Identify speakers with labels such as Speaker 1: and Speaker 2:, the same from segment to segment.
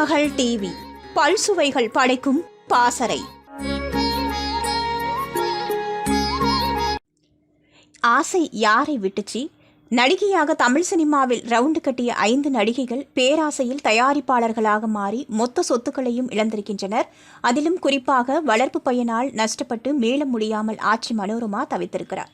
Speaker 1: மகள் டிவி. பல்சுவைகள் படைக்கும் பாசறை. ஆசை யாரை விட்டுச்சு? நடிகையாக தமிழ் சினிமாவில் ரவுண்டு கட்டிய ஐந்து நடிகைகள் பேராசையில் தயாரிப்பாளர்களாக மாறி மொத்த சொத்துக்களையும் இழந்திருக்கின்றனர். அதிலும் குறிப்பாக வளர்ப்பு பையனால் நஷ்டப்பட்டு மீள முடியாமல் ஆட்சி மனோரமா தவித்திருக்கிறார்.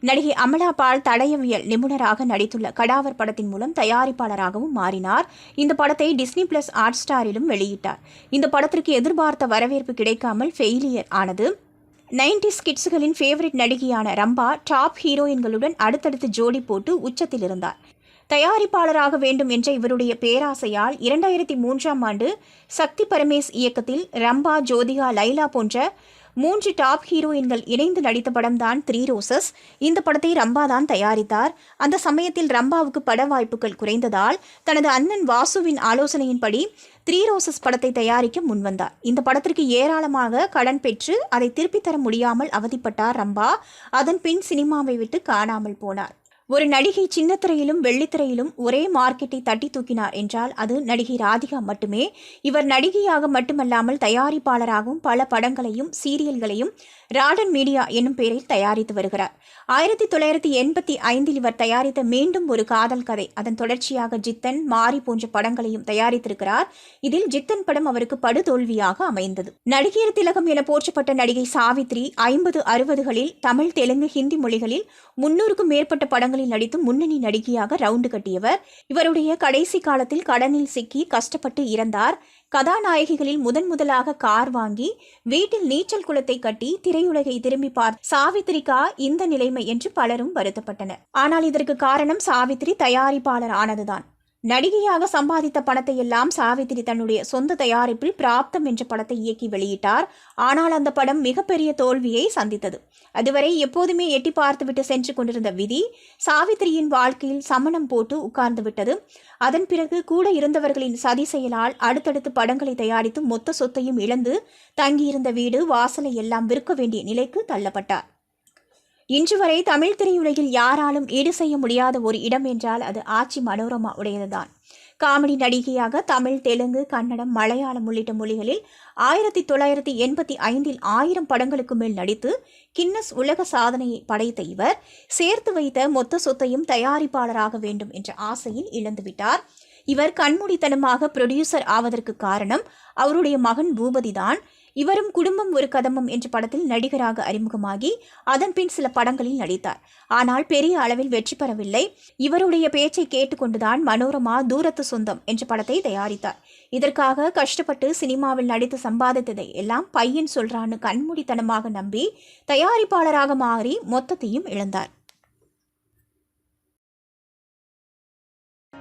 Speaker 1: நடிகை அமலா பால் தடயவியல் நிபுணராக நடித்துள்ள கடாவர் படத்தின் மூலம் தயாரிப்பாளராகவும் மாறினார். இந்த படத்தை டிஸ்னி பிளஸ் ஹாட் ஸ்டாரிலும் வெளியிட்டார். இந்த படத்திற்கு எதிர்பார்த்த வரவேற்பு கிடைக்காமல் ஃபெயிலியர் ஆனது. நைன்டிஸ் கிட்ஸுகளின் ஃபேவரட் நடிகையான ரம்பா டாப் ஹீரோயின்களுடன் அடுத்தடுத்து ஜோடி போட்டு உச்சத்தில் இருந்தார். தயாரிப்பாளராக வேண்டும் என்ற இவருடைய பேராசையால் இரண்டாயிரத்தி மூன்றாம் ஆண்டு சக்தி பரமேஷ் இயக்கத்தில் ரம்பா ஜோதிகா லைலா போன்ற மூன்று டாப் ஹீரோயின்கள் இணைந்து நடித்த படம்தான் த்ரீ ரோசஸ். இந்த படத்தை ரம்பா தான் தயாரித்தார். அந்த சமயத்தில் ரம்பாவுக்கு பட வாய்ப்புகள் குறைந்ததால் தனது அண்ணன் வாசுவின் ஆலோசனையின்படி த்ரீ ரோசஸ் படத்தை தயாரிக்க முன்வந்தார். இந்த படத்திற்கு ஏராளமாக கடன் பெற்று அதை திருப்பித் தர முடியாமல் அவதிப்பட்டார் ரம்பா. அதன் பின் சினிமாவை விட்டு காணாமல் போனார். ஒரு நடிகை சின்னத்திரையிலும் வெள்ளித்திரையிலும் ஒரே மார்க்கெட்டை தட்டி தூக்கினார் என்றால் அது நடிகை ராதிகா மட்டுமே. இவர் நடிகையாக மட்டுமல்லாமல் தயாரிப்பாளராகவும் பல படங்களையும் சீரியல்களையும் ராடன் மீடியா என்னும் பெயரில் தயாரித்து வருகிறார். ஆயிரத்தி தொள்ளாயிரத்தி எண்பத்தி ஐந்தில் இவர் தயாரித்த மீண்டும் ஒரு காதல் கதை. அதன் தொடர்ச்சியாக ஜித்தன் மாரி போன்ற படங்களையும் தயாரித்திருக்கிறார். இதில் ஜித்தன் படம் அவருக்கு படுதோல்வியாக அமைந்தது. நடிகையர் திலகம் என போற்றப்பட்ட நடிகை சாவித்ரி ஐம்பது அறுபதுகளில் தமிழ் தெலுங்கு ஹிந்தி மொழிகளில் முன்னூறுக்கும் மேற்பட்ட படங்கள் படங்களில் நடித்து முன்னணி நடிகையாக ரவுண்டு கட்டியவர். இவருடைய கடைசி காலத்தில் கடனில் சிக்கி கஷ்டப்பட்டு இறந்தார். கதாநாயகிகளில் முதன் முதலாக கார் வாங்கி வீட்டில் நீச்சல் குளத்தை கட்டி திரையுலகை திரும்பி பார் சாவித்திரிகா இந்த நிலைமை என்று பலரும் வருத்தப்பட்டனர். ஆனால் இதற்கு காரணம் சாவித்திரி தயாரிப்பாளர் ஆனதுதான். நடிகையாக சம்பாதித்த பணத்தை எல்லாம் சாவித்திரி தன்னுடைய சொந்த தயாரிப்பில் பிராப்தம் என்ற படத்தை இயக்கி வெளியிட்டார். ஆனால் அந்த படம் மிகப்பெரிய தோல்வியை சந்தித்தது. அதுவரை எப்போதுமே எட்டி பார்த்துவிட்டு சென்று கொண்டிருந்த விதி சாவித்திரியின் வாழ்க்கையில் சமணம் போட்டு உட்கார்ந்து விட்டது. அதன் பிறகு கூட இருந்தவர்களின் சதி செயலால் அடுத்தடுத்து படங்களை தயாரித்து மொத்த சொத்தையும் இழந்து தங்கியிருந்த வீடு வாசலை எல்லாம் விற்க வேண்டிய நிலைக்கு தள்ளப்பட்டார். இன்று வரை தமிழ் திரையுலகில் யாராலும் ஈடு செய்ய முடியாத ஒரு இடம் என்றால் அது ஆட்சி மனோரமா உடையதுதான். காமெடி நடிகையாக தமிழ் தெலுங்கு கன்னடம் மலையாளம் உள்ளிட்ட மொழிகளில் ஆயிரத்தி தொள்ளாயிரத்தி எண்பத்தி ஐந்தில் ஆயிரம் படங்களுக்கு மேல் நடித்து கின்னஸ் உலக சாதனையை படைத்த இவர் சேர்த்து வைத்த மொத்த சொத்தையும் தயாரிப்பாளராக வேண்டும் என்ற ஆசையில் இழந்துவிட்டார். இவர் கண்மூடித்தனமாக புரொடியூசர் ஆவதற்கு காரணம் அவருடைய மகன் பூபதிதான். இவரும் குடும்பம் ஒரு கதம்பம் என்ற படத்தில் நடிகராக அறிமுகமாகி அதன்பின் சில படங்களில் நடித்தார். ஆனால் பெரிய அளவில் வெற்றி பெறவில்லை. இவருடைய பேச்சை கேட்டுக்கொண்டுதான் மனோரமா தூரத்து சொந்தம் என்ற படத்தை தயாரித்தார். இதற்காக கஷ்டப்பட்டு சினிமாவில் நடித்து சம்பாதித்ததை எல்லாம் பையன் சொல்றான்னு கண்மூடித்தனமாக நம்பி தயாரிப்பாளராக மாறி மொத்தத்தையும் இழந்தார்.